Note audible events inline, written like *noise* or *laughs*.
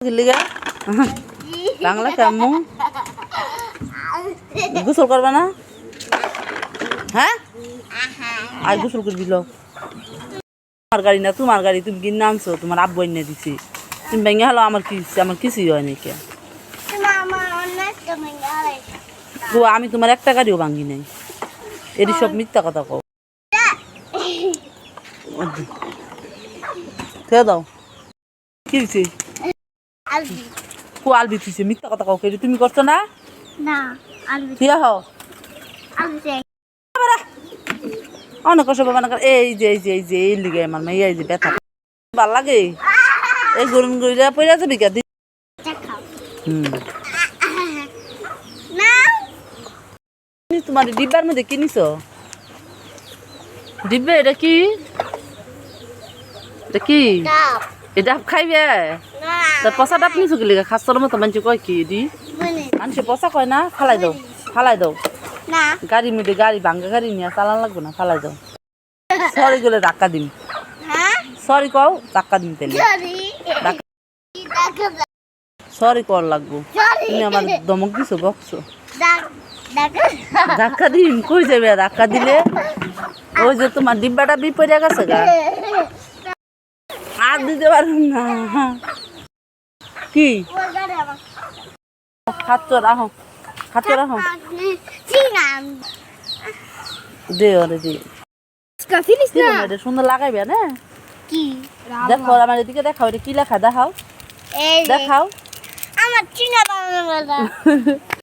দিল্লিগা বাংলা কেমন? গোসল করবা না? হ্যাঁ? আর গোসল করবি লো। আমার গাড়ি না তোমার গাড়ি তুমি কিনে আনছো তোমার আব্বু এনে দিছি। তুমি ভেঙে হলো আমার কি আমার কিছুই হয় নাকি গো আমি তোমার একটা গাড়িও ভাঙি নাই। এটি সব মিথ্যা কথা কও। *laughs* খেয়ে দাও। কি দিছি কো আলবি দিছে মিথ্যা কথা কও কেটে তুমি করছ না? না আলু ঠিক হও। অনেক কষ্ট পাবে না এই যে এই যে এই যে এই লিগে আমার মেয়ে এই যে ব্যথা। ভালো লাগে? এই গরম গরিলা পড়ে যাবি কে? দি হুম। তোমার ডিব্বার মধ্যে কিনিস ডিব্বে এটা কি? এটা কি? এটা খাইবে? তা পচা ডাব নিছো কি লিগে? খাস্তর মতো মানুষ কয় কি দি? মানুষে পচা কয় না? ফালাই দাও ফালাই দাও। গাড়ির মধ্যে গাড়ি ভাঙ্গা গাড়ি নিয়ে চালান লাগবে না ফালাই দাও। সরি গেলে ধাক্কা হ্যাঁ? সরি কও ধাক্কা দিম তেলে সরি কর লাগবো। তুমি আমার দমক দিছো বকছো। ধাক্কা দিম কই যাবে ধাক্কা দিলে? ওই যে তোমার ডিব্বাটা বিপরে গেছে গা। আর দিতে পারুন না। কি? খাচ্ছ রাখো খাচ্ছ রাখো দে ওরে দে। ফিনিস কি বলে এটা সুন্দর লাগাইবে না? কি? দেখো আমার এদিকে দেখাও এটা কি লেখা? দেখাও। দেখাও। আমার চিনা বাংলা *laughs*